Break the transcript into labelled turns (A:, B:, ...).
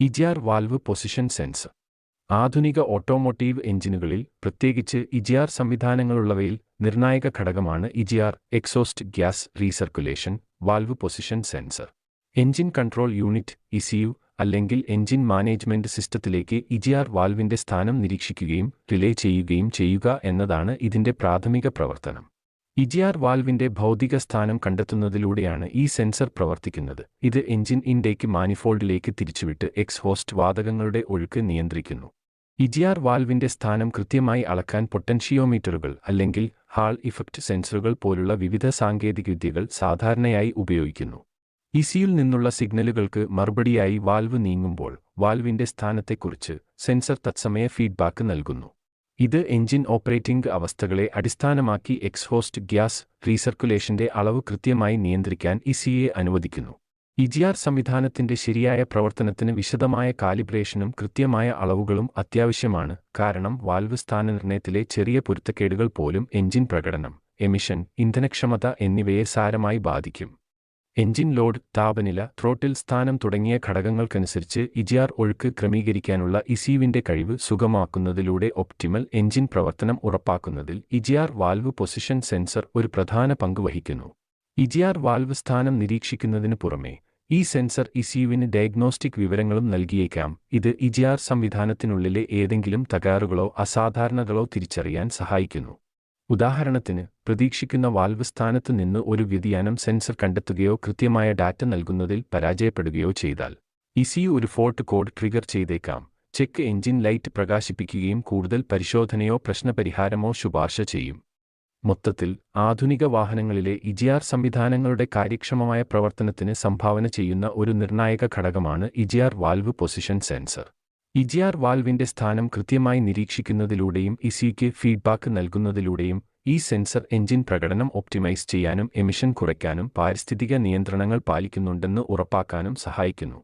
A: EGR valve position sensor. ആധുനിക automotive എഞ്ചിനുകളിൽ പ്രത്യേകിച്ച് ഇജിയാർ സംവിധാനങ്ങളുള്ളവയിൽ നിർണായക ഘടകമാണ് EGR exhaust gas recirculation valve position sensor. Engine control unit ECU അല്ലെങ്കിൽ എഞ്ചിൻ മാനേജ്മെന്റ് സിസ്റ്റത്തിലേക്ക് ഇജിആർ വാൽവിന്റെ സ്ഥാനം നിരീക്ഷിക്കുകയും റിലേ ചെയ്യുകയും ചെയ്യുക എന്നതാണ് ഇതിന്റെ പ്രാഥമിക പ്രവർത്തനം. ഇജിആർ വാൽവിന്റെ ഭൗതിക സ്ഥാനം കണ്ടെത്തുന്നതിലൂടെയാണ് ഈ സെൻസർ പ്രവർത്തിക്കുന്നത്. ഇത് എഞ്ചിൻ ഇൻഡേക്ക് മാനിഫോൾഡിലേക്ക് തിരിച്ചുവിട്ട് എക്സ്ഹോസ്റ്റ് വാതകങ്ങളുടെ ഒഴുക്ക് നിയന്ത്രിക്കുന്നു. ഇജിആർ വാൽവിന്റെ സ്ഥാനം കൃത്യമായി അളക്കാൻ പൊട്ടൻഷിയോമീറ്ററുകൾ അല്ലെങ്കിൽ ഹാൾ ഇഫക്റ്റ് സെൻസറുകൾ പോലുള്ള വിവിധ സാങ്കേതികവിദ്യകൾ സാധാരണയായി ഉപയോഗിക്കുന്നു. ഇസിയിൽ നിന്നുള്ള സിഗ്നലുകൾക്ക് മറുപടിയായി വാൽവ് നീങ്ങുമ്പോൾ വാൽവിന്റെ സ്ഥാനത്തെക്കുറിച്ച് സെൻസർ തത്സമയ ഫീഡ്ബാക്ക് നൽകുന്നു. ഇത് എഞ്ചിൻ ഓപ്പറേറ്റിംഗ് അവസ്ഥകളെ അടിസ്ഥാനമാക്കി എക്സ്ഹോസ്റ്റ് ഗ്യാസ് റീസർക്കുലേഷന്റെ അളവ് കൃത്യമായി നിയന്ത്രിക്കാൻ ഇസിയെ അനുവദിക്കുന്നു. ഇജിആർ സംവിധാനത്തിന്റെ ശരിയായ പ്രവർത്തനത്തിന് വിശദമായ കാലിബ്രേഷനും കൃത്യമായ അളവുകളും അത്യാവശ്യമാണ്. കാരണം വാൽവ് സ്ഥാനനിർണയത്തിലെ ചെറിയ പൊരുത്തക്കേടുകൾ പോലും എഞ്ചിൻ പ്രകടനം എമിഷൻ ഇന്ധനക്ഷമത എന്നിവയെ സാരമായി ബാധിക്കും. എഞ്ചിൻ ലോഡ് താപനില ത്രോട്ടിൽ സ്ഥാനം തുടങ്ങിയ ഘടകങ്ങൾക്കനുസരിച്ച് ഇജിആർ ഒഴുക്ക് ക്രമീകരിക്കാനുള്ള ഇസിയുവിന്റെ കഴിവ് സുഗമാക്കുന്നതിലൂടെ ഒപ്റ്റിമൽ എഞ്ചിൻ പ്രവർത്തനം ഉറപ്പാക്കുന്നതിൽ ഇജിആർ വാൽവ് പൊസിഷൻ സെൻസർ ഒരു പ്രധാന പങ്ക് വഹിക്കുന്നു. ഇജിആർ വാൽവ് സ്ഥാനം നിരീക്ഷിക്കുന്നതിന് പുറമെ ഈ സെൻസർ ഇസിയുവിന് ഡയഗ്നോസ്റ്റിക് വിവരങ്ങളും നൽകിയേക്കാം. ഇത് ഇജിആർ സംവിധാനത്തിനുള്ളിലെ ഏതെങ്കിലും തകരാറുകളോ അസാധാരണതകളോ തിരിച്ചറിയാൻ സഹായിക്കുന്നു. ഉദാഹരണത്തിന് പ്രതീക്ഷിക്കുന്ന വാൽവ് സ്ഥാനത്തു നിന്ന് ഒരു വ്യതിയാനം സെൻസർ കണ്ടെത്തുകയോ കൃത്യമായ ഡാറ്റ നൽകുന്നതിൽ പരാജയപ്പെടുകയോ ചെയ്താൽ ഇസി ഒരു ഫോൾട്ട് കോഡ് ട്രിഗർ ചെയ്തേക്കാം. ചെക്ക് എഞ്ചിൻ ലൈറ്റ് പ്രകാശിപ്പിക്കുകയും കൂടുതൽ പരിശോധനയോ പ്രശ്നപരിഹാരമോ ശുപാർശ ചെയ്യും. മൊത്തത്തിൽ ആധുനിക വാഹനങ്ങളിലെ ഇജിആർ സംവിധാനങ്ങളുടെ കാര്യക്ഷമമായ പ്രവർത്തനത്തിന് സംഭാവന ചെയ്യുന്ന ഒരു നിർണായക ഘടകമാണ് EGR valve position sensor. EGR വാൽവിന്റെ സ്ഥാനം കൃത്യമായി നിരീക്ഷിക്കുന്നതിലൂടെയും ഇസിക്ക് ഫീഡ്ബാക്ക് നൽകുന്നതിലൂടെയും ഈ സെൻസർ എഞ്ചിൻ പ്രകടനം ഒപ്റ്റിമൈസ് ചെയ്യാനും എമിഷൻ കുറയ്ക്കാനും പാരിസ്ഥിതിക നിയന്ത്രണങ്ങൾ പാലിക്കുന്നുണ്ടെന്ന് ഉറപ്പാക്കാനും സഹായിക്കുന്നു.